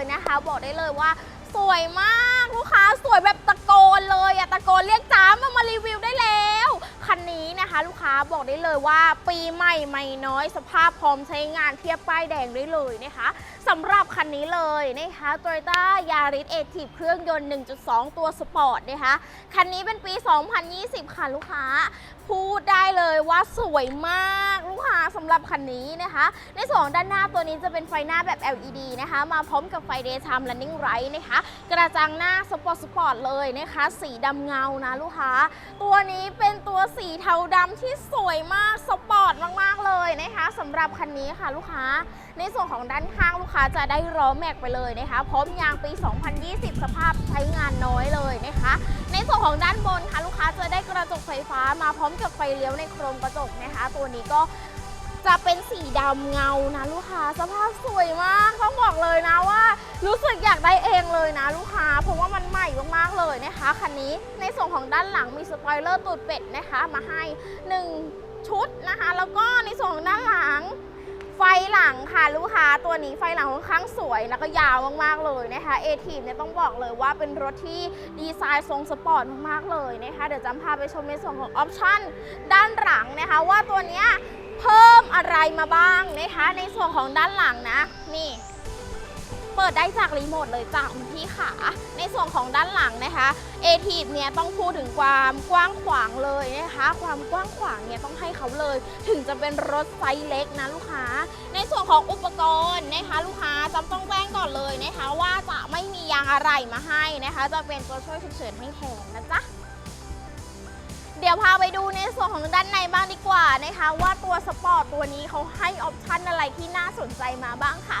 เลยนะคะ บอกได้เลยว่าสวยมากลูกค้าสวยแบบตะโกนเลยอะตะโกนเรียกจ้ามามารีวิวได้แล้วคันนี้นะคะ ลูกค้าบอกได้เลยว่าปีใหม่ไม่น้อยสภาพพร้อมใช้งานเทียบป้ายแดงได้เลยนะคะ สำหรับคันนี้เลยนะคะ Toyota Yaris Active เครื่องยนต์ 1.2 ตัวสปอร์ตนะคะ คันนี้เป็นปี 2020 ค่ะลูกค้า พูดได้เลยว่าสวยมากลูกค้าสำหรับคันนี้นะคะ ในส่วนของด้านหน้าตัวนี้จะเป็นไฟหน้าแบบ LED นะคะ มาพร้อมกับไฟ Daytime Running Light นะคะ กระจังหน้าสปอร์ตสปอร์ตเลยนะคะ สีดำเงานะลูกค้า ตัวนี้เป็นตัวสีเทาดำที่สวยมาก หรับคันนี้ค่ะลูกค้า ในส่วนของด้านข้างลูกค้าจะได้ล้อแม็กไปเลยนะคะ พร้อมยางปี 2020 สภาพใช้งานน้อยเลยนะคะ ในส่วนของด้านบนค่ะลูกค้าจะได้กระจกไฟฟ้ามาพร้อมกับไฟเลี้ยวในโครงกระจกนะคะ ตัวนี้ก็จะเป็นสีดำเงานะลูกค้าสภาพสวยมากต้องบอกเลยนะว่า รู้สึกอยากได้เองเลยนะลูกค้าเพราะว่ามันใหม่มากๆเลยนะคะคันนี้ในส่วนของด้านหลังมีสปอยเลอร์ตูดเป็ดนะคะ มาให้1 ชุดนะคะ แล้วก็ในส่วนของด้านหลัง ไฟหลังค่ะลูกค้าตัวนี้ไฟหลังค่อนข้างสวยแล้วก็ยาวมากๆเลยนะคะเอทีเนี่ยต้องบอกเลยว่าเป็นรถที่ดีไซน์ทรงสปอร์ตมากๆเลยนะคะเดี๋ยวจำพาไปชมในส่วนของออปชั่นด้านหลังนะคะ ว่าตัวเนี้ยเพิ่มอะไรมาบ้างนะคะ ในส่วนของด้านหลังนะนี่ เปิดได้จากรีโมทเลยจากคุณพี่ขาในส่วนของด้านหลังนะคะเอทีเนี่ยต้องพูดถึงความกว้างขวางเลยนะคะ ความกว้างขวางเนี่ยต้องให้เขาเลย ถึงจะเป็นรถไซส์เล็กนะลูกค้า ในส่วนของอุปกรณ์นะคะ ลูกค้าจำต้องแจ้งก่อนเลยนะคะ ว่าจะไม่มียางอะไรมาให้นะคะ จะเป็นตัวช่วยฉุกเฉินให้แทนนะจ๊ะเดี๋ยวพาไปดูในส่วนของด้านในบ้างดีกว่านะคะ ว่าตัวสปอร์ตตัวนี้เขาให้ออปชั่นอะไรที่น่าสนใจมาบ้างค่ะ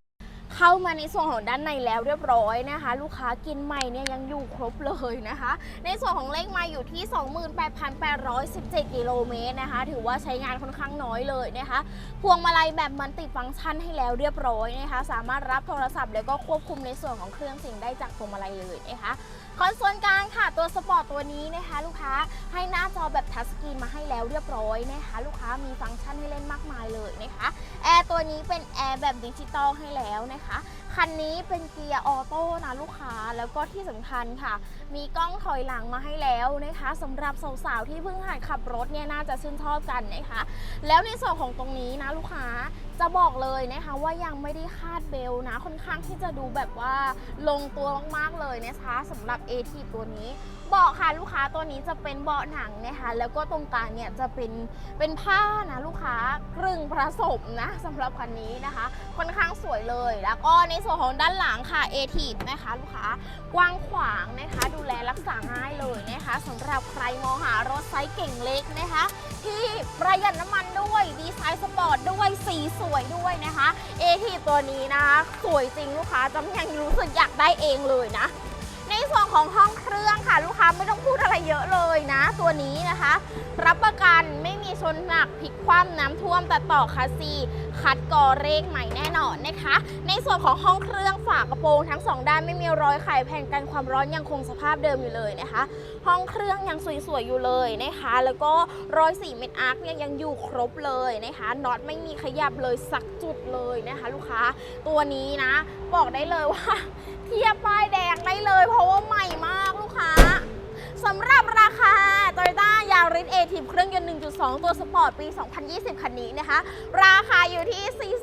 เข้ามาในส่วนของด้านในแล้วเรียบร้อยนะคะ ลูกค้ากินใหม่เนี่ยยังอยู่ครบเลยนะคะ ในส่วนของเลขไมาอยู่ที่ 28,817 กิโลเมตรนะคะ ถือว่าใช้งานค่อนข้างน้อยเลยนะคะ พวงมาลัยแบบมันติฟังก์ชันให้แล้วเรียบร้อยนะคะ สามารถรับโทรศัพท์แล้วก็ควบคุมในส่วนของเครื่องสิ่งได้จากพวงมาลัยเลยนะคะคอนโซลกลางค่ะ ตัวสปอร์ตตัวนี้นะคะลูกค้าให้หน้าจอแบบทัชสกรีนมาให้แล้วเรียบร้อยนะคะลูกค้ามีฟังก์ชันให้เล่นมากมายเลยนะคะแอร์ตัวนี้เป็นแอร์แบบดิจิตอลให้แล้วนะคะคันนี้เป็นเกียร์ออโต้นะลูกค้าแล้วก็ที่สำคัญค่ะ มีกล้องถอยหลังมาให้แล้วนะคะสำหรับสาวๆที่เพิ่งหัดขับรถเนี่ยน่าจะชื่นชอบกันนะคะ แล้วในส่วนของตรงนี้นะลูกค้าจะบอกเลยนะคะว่ายังไม่ได้คาดเบลต์นะค่อนข้างที่จะดูแบบว่าลงตัวมากๆเลยนะคะสำหรับ a t ตัวนี้เบาะค่ะลูกค้าตัวนี้จะเป็นเบาะหนังนะคะแล้วก็ตรงกลางเนี่ยจะเป็นเป็นผ้านะลูกค้ากรึ่งผสมนะสำหรับคันนี้นะคะ ค่อนข้างสวยเลย แล้วก็ในส่วนของด้านหลังค่ะ a t นะคะลูกค้ากว้างขวางนะคะ ดูแลรักษาง่ายเลยนะคะสำหรับใครมองหารถไซส์เก่งเล็กนะคะ ที่ประหยัดน้ำมันด้วยดีไซน์สปอร์ตด้วยสีสวยด้วยนะคะเอทีตัวนี้นะคะสวยจริงลูกค้าจำยังรู้สึกอยากได้เองเลยนะ ส่วนของห้องเครื่องค่ะ ลูกค้าไม่ต้องพูดอะไรเยอะเลยนะ ตัวนี้นะคะ รับประกันไม่มีชนหนักพลิกคว่ำน้ำท่วมแต่ต่อคาซีคัดกอเลขใหม่แน่นอนนะคะ ในส่วนของห้องเครื่องฝากระโปรงทั้งสองด้านไม่มีรอยไขแผ่นกันความร้อนยังคงสภาพเดิมอยู่เลยนะคะ ห้องเครื่องยังสวยๆอยู่เลยนะคะ แล้วก็รอยสีเม็ดอาร์คเนี่ยยังอยู่ครบเลยนะคะน็อตไม่มีขยับเลยสักจุดเลยนะคะ ลูกค้าตัวนี้นะ บอกได้เลยว่า เทียบป้ายแดงได้เลย เพราะว่าใหม่มากลูกค้าสำหรับราคา Toyota Yaris a t i v เครื่องยนต์ 1.2 ตัวสปอร์ตปี 2020 คันนี้นะคะ ราคาอยู่ที่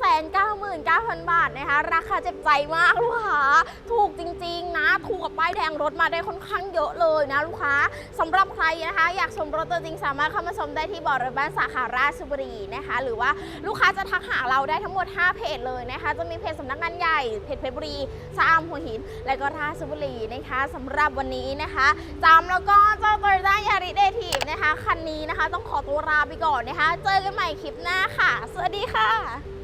499,000 บาทนะคะ ราคาเจ็บใจมากลูกค้า ถูกจริง ๆ นะ ถูกกับป้ายแดงรถมาได้ค่อนข้างเยอะเลย นะลูกค้าสำหรับใครนะคะ อยากชมรถตัวจริงสามารถเข้ามาชมได้ที่บอร์ดรถบ้านสาขาราชบุรีนะคะ หรือว่าลูกค้าจะทักหาเราได้ทั้งหมด 5 เพจเลยนะคะ จะมีเพจสำนักงานใหญ่เพจเพชรบุรีชะอำหัวหิน และก็ราชบุรีนะคะสำหรับวันนี้นะคะจำแล้วก็เจ้า Toyota Yaris a t i v นะคะคันนี้นะคะ ต้องขอตัวลาไปก่อนนะคะ เจอกันใหม่คลิปหน้าค่ะ สวัสดีค่ะ